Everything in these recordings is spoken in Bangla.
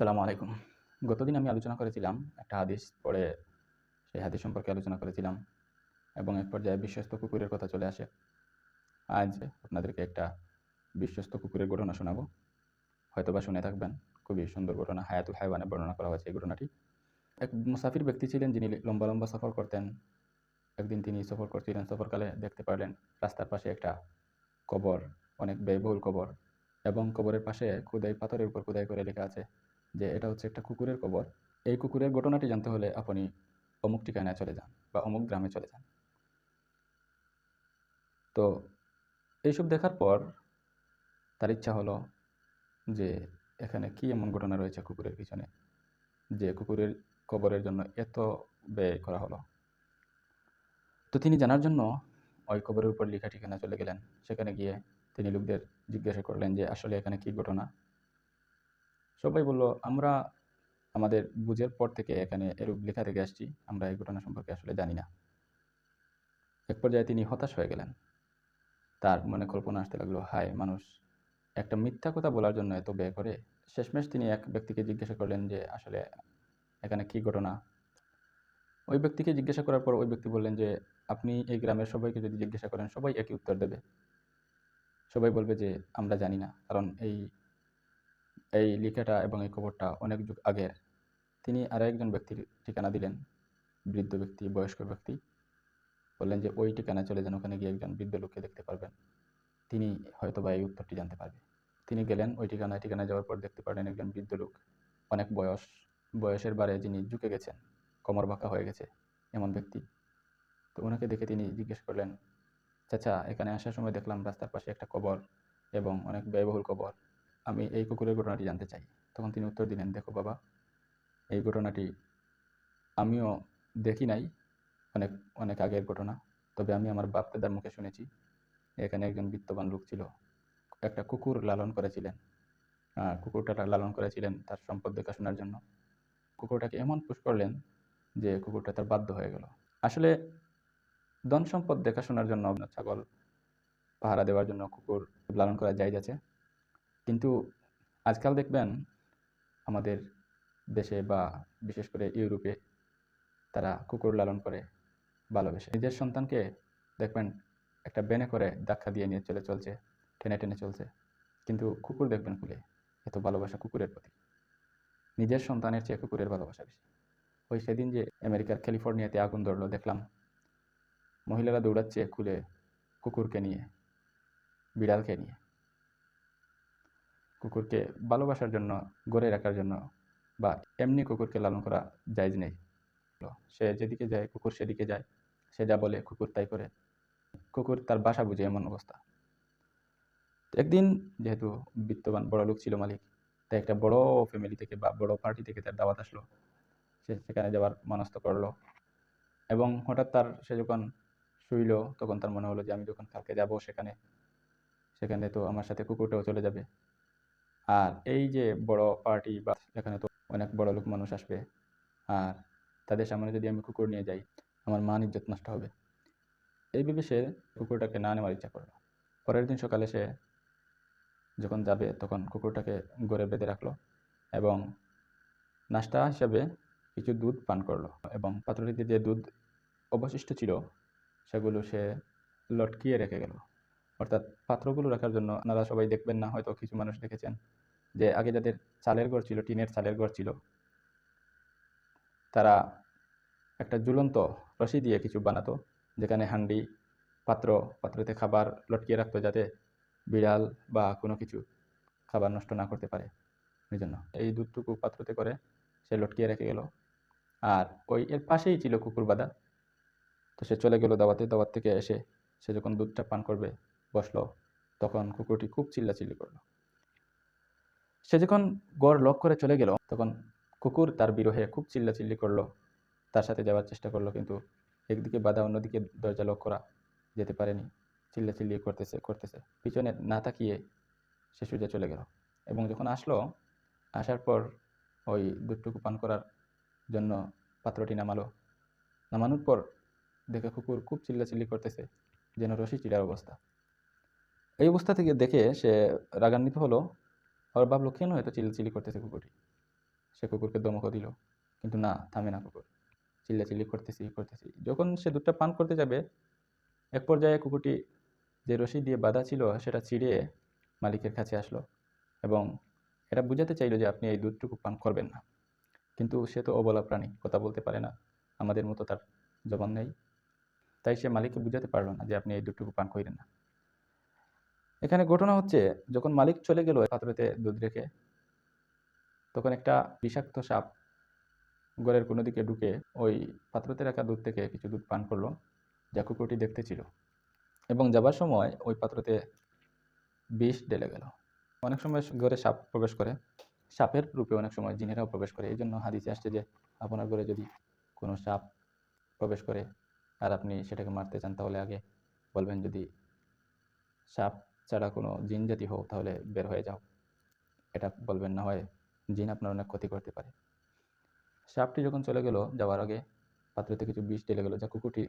আসসালামু আলাইকুম। গতদিন আমি আলোচনা করেছিলাম, একটা হাদিস পরে সেই হাদিস সম্পর্কে আলোচনা করেছিলাম এবং এক পর্যায়ে বিশ্বস্ত কুকুরের কথা চলে আসে। আজ আপনাদেরকে একটা বিশ্বস্ত কুকুরের ঘটনা শোনাবো। হয়তোবা শুনে থাকবেন, খুবই সুন্দর ঘটনা, হায়াতুল হাইওয়ানে বর্ণনা করা হয়েছে এই ঘটনাটি। এক মুসাফির ব্যক্তি ছিলেন যিনি লম্বা লম্বা সফর করতেন। একদিন তিনি সফর করছিলেন, সফরকালে দেখতে পারলেন রাস্তার পাশে একটা কবর, অনেক ব্যয়বহুল কবর এবং কবরের পাশে খুদাই পাথরের উপর খুদাই করে লেখা আছে যে এটা হচ্ছে একটা কুকুরের কবর। এই কুকুরের ঘটনাটি জানতে হলে আপনি অমুক ঠিকানায় চলে যান বা অমুক গ্রামে চলে যান। তো এইসব দেখার পর তার ইচ্ছা হলো যে এখানে কি এমন ঘটনা রয়েছে কুকুরের পিছনে, যে কুকুরের কবরের জন্য এত ব্যয় করা হলো। তো তিনি জানার জন্য ওই কবরের উপর লেখা ঠিকানা চলে গেলেন। সেখানে গিয়ে তিনি লোকদের জিজ্ঞাসা করলেন যে আসলে এখানে কি ঘটনা? সবাই বলল, আমরা আমাদের বুঝের পর থেকে এখানে এরূপ লেখা থেকে আসছি, আমরা এই ঘটনা সম্পর্কে আসলে জানি না। এক পর্যায়ে তিনি হতাশ হয়ে গেলেন। তার মনে কল্পনা আসতে লাগল, হায় মানুষ, একটা মিথ্যা কথা বলার জন্য এত ব্যয় করে? শেষমেশ তিনি এক ব্যক্তিকে জিজ্ঞাসা করলেন যে, আসলে এখানে কি ঘটনা? ওই ব্যক্তিকে জিজ্ঞাসা করার পর ওই ব্যক্তি বললেন যে, আপনি এই গ্রামের সবাইকে যদি জিজ্ঞাসা করেন, সবাই একই উত্তর দেবে। সবাই বলবে যে, আমরা জানি না, কারণ এই এই লেখাটা এবং এই খবরটা অনেক যুগ আগের। তিনি আরও একজন ব্যক্তির ঠিকানা দিলেন, বৃদ্ধ ব্যক্তি, বয়স্ক ব্যক্তি। বললেন যে, ওই ঠিকানায় চলে যান, ওখানে গিয়ে একজন বৃদ্ধ লোককে দেখতে পারবেন। তিনি হয়তো বা এই উত্তরটি জানতে পারবে। তিনি গেলেন, ওই ঠিকানায় ঠিকানায় যাওয়ার পর দেখতে পারলেন একজন বৃদ্ধ লোক। অনেক বয়স, বয়সের বারে যিনি ঝুঁকে গেছেন, কোমর বাঁকা হয়ে গেছে এমন ব্যক্তি। তো ওনাকে দেখে তিনি জিজ্ঞেস করলেন, চাচা, এখানে আসার সময় দেখলাম রাস্তার পাশে একটা কবর এবং অনেক ব্যয়বহুল কবর। আমি এই কুকুরের ঘটনাটি জানতে চাই। তখন তিনি উত্তর দিলেন, দেখো বাবা, এই ঘটনাটি আমিও দেখি নাই। অনেক অনেক আগের ঘটনা। তবে আমি আমার বাপ দাদার মুখে শুনেছি, এখানে একজন বিত্তবান লোক ছিল। একটা কুকুর লালন করেছিলেন। কুকুরটা লালন করেছিলেন তার সম্পদ দেখাশোনার জন্য। কুকুরটাকে এমন পুশ করলেন যে কুকুরটা তার বাধ্য হয়ে গেল। আসলে ধন সম্পদ দেখাশোনার জন্য ছাগল পাহারা দেওয়ার জন্য কুকুর লালন করা যায় আছে কিন্তু আজকাল দেখবেন আমাদের দেশে বা বিশেষ করে ইউরোপে তারা কুকুর লালন করে, ভালোবেসে। নিজের সন্তানকে দেখবেন একটা বেনে করে ধাক্কা দিয়ে নিয়ে চলে চলছে, টেনে টেনে চলছে। কিন্তু কুকুর দেখবেন খুলে, এত ভালোবাসা কুকুরের প্রতি। নিজের সন্তানের চেয়ে কুকুরের ভালোবাসা বেশি। ওই সেদিন যে আমেরিকার ক্যালিফোর্নিয়াতে আগুন ধরলো, দেখলাম মহিলারা দৌড়াচ্ছে খুলে কুকুরকে নিয়ে, বিড়ালকে নিয়ে। কুকুরকে ভালোবাসার জন্য, গড়ে রাখার জন্য বা এমনি কুকুরকে লালন করা জায়জ নেই। সে যেদিকে যায়, কুকুর সেদিকে যায়। সে যা বলে, কুকুর তাই করে। কুকুর তার বাসা বুঝে এমন অবস্থা। একদিন যেহেতু বিত্তবান বড় লোক ছিল মালিক, তাই একটা বড় ফ্যামিলি থেকে বা বড় পার্টি থেকে তার দাওয়াত আসলো। সে সেখানে যাওয়ার মনস্থ করল এবং হঠাৎ তার সে যখন শুইল, তখন তার মনে হলো যে, আমি যখন কালকে যাব সেখানে সেখানে তো আমার সাথে কুকুরটাও চলে যাবে। আর এই যে বড় পার্টি বা এখানে তো অনেক বড় লোক মানুষ আসবে, আর তাদের সামনে যদি আমি কুকুর নিয়ে যাই, আমার মান ইজ্জত নষ্ট হবে। এই ভেবে সে কুকুরটাকে না নেওয়ার ইচ্ছা করল। পরের দিন সকালে সে যখন যাবে, তখন কুকুরটাকে গড়ে বেঁধে রাখল এবং নাস্তা হিসাবে কিছু দুধ পান করল এবং পাত্রটিতে যে দুধ অবশিষ্ট ছিল, সেগুলো সে লটকিয়ে রেখে গেল। অর্থাৎ পাত্রগুলো রাখার জন্য আপনারা সবাই দেখবেন না, হয়তো কিছু মানুষ দেখেছেন। যে আগে যাদের চালের ঘর ছিল, টিনের চালের ঘর ছিল, তারা একটা ঝুলন্ত রশি দিয়ে কিছু বানাতো, যেখানে হান্ডি, পাত্র, পাত্রতে খাবার লটকিয়ে রাখতো যাতে বিড়াল বা কোনো কিছু খাবার নষ্ট না করতে পারে এই জন্য। এই দুধটুকু পাত্রতে করে সে লটকিয়ে রেখে গেল। আর ওই এর পাশেই ছিল কুকুর বাঁধা তো সে চলে গেল দাওয়াতে। দাওয়াত থেকে এসে সে যখন দুধটা পান করবে, বসল, তখন কুকুরটি খুব চিল্লাচিল্লি করল। সে যখন গড় লক করে চলে গেল, তখন কুকুর তার বিরোহে খুব চিল্লাচিল্লি করল। তার সাথে যাওয়ার চেষ্টা করল, কিন্তু একদিকে বাধা, অন্যদিকে দরজা লক করা যেতে পারেনি। চিল্লাচিল্লি করতেছে করতেছে। পিছনে না তাকিয়ে সে সোজা চলে গেল এবং যখন আসলো, আসার পর ওই দুধটুকু পান করার জন্য পাত্রটি নামালো। নামানোর পর দেখে কুকুর খুব চিল্লাচিল্লি করতেছে, যেন রশি চিড়ার অবস্থা। এই অবস্থা থেকে দেখে সে রাগান্বিত হলো আর ভাবলো কেন হয়তো চিল্লাচিল্লি করতেছে কুকুরটি? সে কুকুরকে দমকও দিল। কিন্তু না, থামে না কুকুর। চিল্লাচিল্লি করতেছি করতেছি। যখন সে দুধটা পান করতে যাবে, এক পর্যায়ে কুকুরটি যে রশি দিয়ে বাঁধা ছিল, সেটা ছিঁড়ে মালিকের কাছে আসলো এবং এটা বুঝাতে চাইলো যে আপনি এই দুধটুকু পান করবেন না। কিন্তু সে তো অবলা প্রাণী, কথা বলতে পারে না। আমাদের মতো তার জবান নেই। তাই সে মালিককে বুঝাতে পারল না যে আপনি এই দুধটুকু পান করেন না। এখানে ঘটনা হচ্ছে, যখন মালিক চলে গেল পাত্রতে দুধ রেখে, তখন একটা বিষাক্ত সাপ ঘরের কোনো দিকে ঢুকে ওই পাত্রতে রাখা দুধ থেকে কিছু দুধ পান করল, যা কুকুরটি দেখতে ছিল। এবং যাবার সময় ওই পাত্রতে বিষ ঢেলে গেল। অনেক সময় ঘরে সাপ প্রবেশ করে। সাপের রূপে অনেক সময় জিনেরাও প্রবেশ করে। এই জন্য হাদিসে আসছে যে, আপনার ঘরে যদি কোনো সাপ প্রবেশ করে আর আপনি সেটাকে মারতে চান, তাহলে আগে বলবেন যদি সাপ ছাড়া কোনো জিন জাতি হোক তাহলে বের হয়ে যাও। এটা বলবেন না হয় জিন আপনার অনেক ক্ষতি করতে পারে। সাপটি যখন চলে গেল যাওয়ার আগে, পাত্রতে কিছু বিষ ঢেলে গেল যা কুকুরটি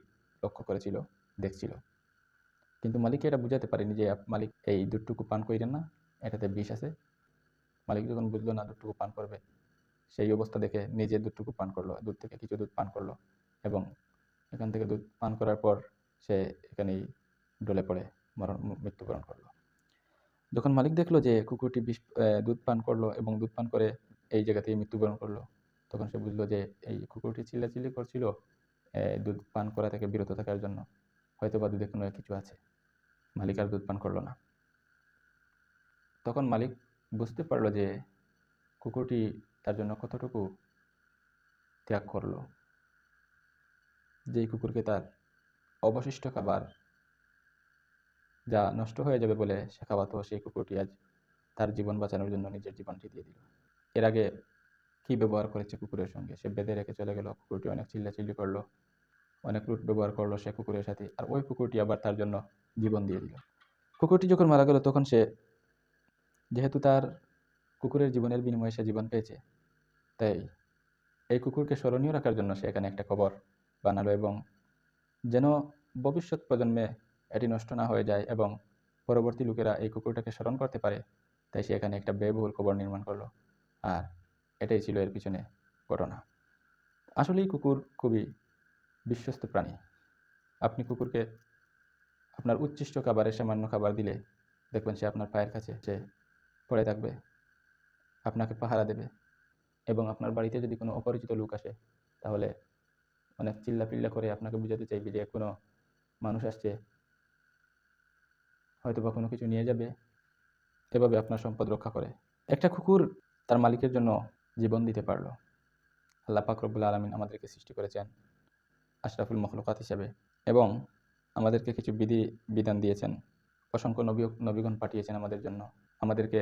লক্ষ্য করেছিল, দেখছিল। কিন্তু মালিককে এটা বুঝাতে পারেনি যে মালিক, এই দুধটুকু পান করেন না, এটাতে বিষ আছে? মালিক যখন বুঝলো, না, দুধটুকু পান করবে। সেই অবস্থা দেখে নিজে দুধটুকু পান করল, দুধ থেকে কিছু দুধ পান করল এবং এখান থেকে দুধ পান করার পর সে এখানেই ডলে পড়ে, মরণ মৃত্যুবরণ করল। যখন মালিক দেখল যে কুকুরটি বিষ দুধ পান করল এবং দুধ পান করে এই জায়গাতেই মৃত্যুবরণ করল, তখন সে বুঝলো যে এই কুকুরটি চিল্লাচিল্লি করছিল দুধ পান করা থেকে বিরত থাকার জন্য। হয়তো বা দুধে কোনো কিছু আছে। মালিক আর দুধ পান করল না। তখন মালিক বুঝতে পারল যে কুকুরটি তার জন্য কতটুকু ত্যাগ করল। যেই কুকুরকে তার অবশিষ্ট খাবার যা নষ্ট হয়ে যাবে বলে খাওয়াতো সেই কুকুরটি আজ তার জীবন বাঁচানোর জন্য নিজের জীবনটি দিয়ে দিল। এর আগে কী ব্যবহার করেছে কুকুরের সঙ্গে? সে বেঁধে রেখে চলে গেল। কুকুরটি অনেক চিল্লাচিল্লি করল, অনেক রুট ব্যবহার করল সে কুকুরের সাথে, আর ওই কুকুরটি আবার তার জন্য জীবন দিয়ে দিল। কুকুরটি যখন মারা গেল, তখন সে, যেহেতু তার কুকুরের জীবনের বিনিময়ে সে জীবন পেয়েছে, তাই এই কুকুরকে স্মরণীয় রাখার জন্য সে এখানে একটা কবর বানালো এবং যেন ভবিষ্যৎ প্রজন্মে এটি নষ্ট না হয়ে যায় এবং পরবর্তী লোকেরা এই কুকুরটাকে স্মরণ করতে পারে। তাই সে এখানে একটা ব্যয়বহুল কবর নির্মাণ করল। আর এটাই ছিল এর পিছনে ঘটনা। আসলেই কুকুর খুবই বিশ্বস্ত প্রাণী। আপনি কুকুরকে আপনার উচ্ছিষ্ট খাবারে সামান্য খাবার দিলে দেখবেন সে আপনার পায়ের কাছে সে পড়ে থাকবে, আপনাকে পাহারা দেবে এবং আপনার বাড়িতে যদি কোনো অপরিচিত লোক আসে, তাহলে অনেক চিল্লা পিল্লা করে আপনাকে বুঝাতে চাইবে যে কোনো মানুষ আসছে হয়তো বা কোনো কিছু নিয়ে যাবে, এভাবে আপনার সম্পদ রক্ষা করে। একটা কুকুর তার মালিকের জন্য জীবন দিতে পারল। আল্লাহ পাক রব্বুল আলমিন আমাদেরকে সৃষ্টি করেছেন আশরাফুল মখলুকাত হিসেবে এবং আমাদেরকে কিছু বিধি, বিধান দিয়েছেন। অসংখ্য নবী, নবীগণ পাঠিয়েছেন আমাদের জন্য। আমাদেরকে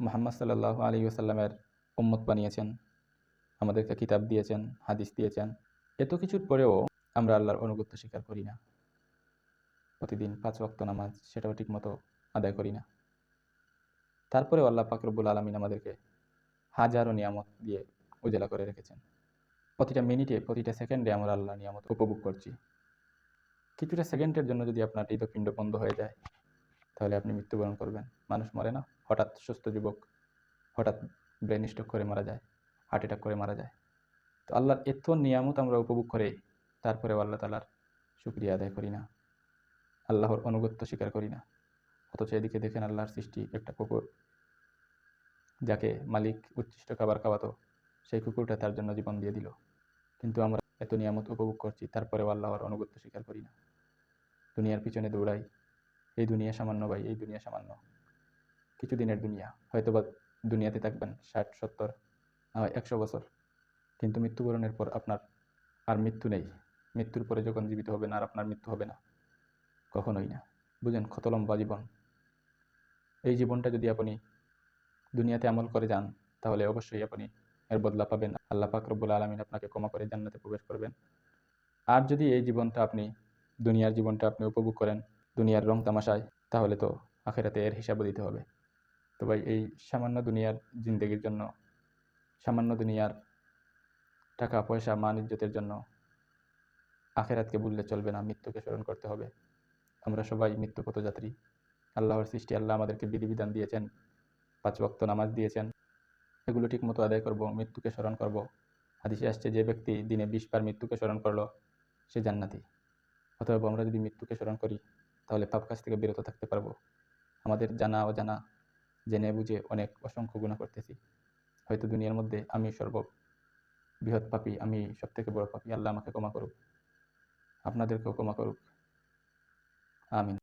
মোহাম্মদ সাল্লাহ আলী আসাল্লামের উম্মত বানিয়েছেন। আমাদেরকে কিতাব দিয়েছেন, হাদিস দিয়েছেন। এত কিছুর পরেও আমরা আল্লাহর অনুগত্য স্বীকার করি না। প্রতিদিন পাঁচ ওয়াক্ত নামাজ, সেটাও ঠিকমতো আদায় করি না। তারপরেও আল্লাহ পাকরবুল আলমিন আমাদেরকে হাজারো নিয়ামত দিয়ে উজেলা করে রেখেছেন। প্রতিটা মিনিটে, প্রতিটা সেকেন্ডে আমরা আল্লাহ নিয়ামত উপভোগ করছি। কিছুটা সেকেন্ডের জন্য যদি আপনার হৃদপিণ্ড বন্ধ হয়ে যায়, তাহলে আপনি মৃত্যুবরণ করবেন। মানুষ মরে না, হঠাৎ সুস্থ যুবক, হঠাৎ ব্রেন স্ট্রোক করে মারা যায় হার্ট অ্যাটাক করে মারা যায়। তো আল্লাহর এত নিয়ামত আমরা উপভোগ করে তারপরে আল্লাহ তালার শুক্রিয়া আদায় করি না। আল্লাহর অনুগত্য স্বীকার করি না। অথচ এদিকে দেখেন আল্লাহর সৃষ্টি একটা কুকুর, যাকে মালিক উচ্ছিষ্ট খাবার খাওয়াতো, সেই কুকুরটা তার জন্য জীবন দিয়ে দিল। কিন্তু আমরা এত নিয়ামত উপভোগ করছি, তারপরেও আল্লাহর অনুগত্য স্বীকার করি না। দুনিয়ার পিছনে দৌড়াই, এই দুনিয়া সামান্য ভাই, এই দুনিয়া সামান্য। কিছু দিনের দুনিয়া হয়তো বা দুনিয়াতে থাকবেন ষাট, সত্তর একশো বছর। কিন্তু মৃত্যুবরণের পর আপনার আর মৃত্যু নেই। মৃত্যুর পরে যখন জীবিত হবেন, আর আপনার মৃত্যু হবে না। কখনোই না। বুঝেন কত লম্বা জীবন। এই জীবনটা যদি আপনি দুনিয়াতে আমল করে যান, তাহলে অবশ্যই আপনি এর বদলা পাবেন। আল্লাহ পাক রব্বুল আলমিন আপনাকে ক্ষমা করে জান্নাতে প্রবেশ করবেন। আর যদি এই জীবনটা আপনি, দুনিয়ার জীবনটা আপনি উপভোগ করেন, দুনিয়ার রং তামাশায়, তাহলে তো আখেরাতে এর হিসাবও দিতে হবে। তো ভাই, এই সামান্য দুনিয়ার জিন্দগির জন্য, সামান্য দুনিয়ার টাকা, পয়সা, মান, ইজ্জতের জন্য আখেরাতকে ভুললে চলবে না, মৃত্যুকে স্মরণ করতে হবে। আমরা সবাই মৃত্যু পথযাত্রী আল্লাহর সৃষ্টি আল্লাহ আমাদেরকে বিধিবিধান দিয়েছেন, পাঁচ ওয়াক্ত নামাজ দিয়েছেন। এগুলো ঠিকমতো আদায় করব, মৃত্যুকে স্মরণ করব। হাদিসে আসছে, যে ব্যক্তি দিনে বিশ বার মৃত্যুকে স্মরণ করল, সে জান্নাতি। অতএব আমরা যদি মৃত্যুকে স্মরণ করি, তাহলে পাপ কাজ থেকে বিরত থাকতে পারব। আমাদের জানা অজানা, জেনে বুঝে অনেক অসংখ্য গুণা করতেছি। হয়তো দুনিয়ার মধ্যে আমি সর্ব বৃহৎ পাপী, আমি সব থেকে বড় পাপী, আল্লাহ আমাকে ক্ষমা করুক। আপনাদেরকেও ক্ষমা করুক। ആമീൻ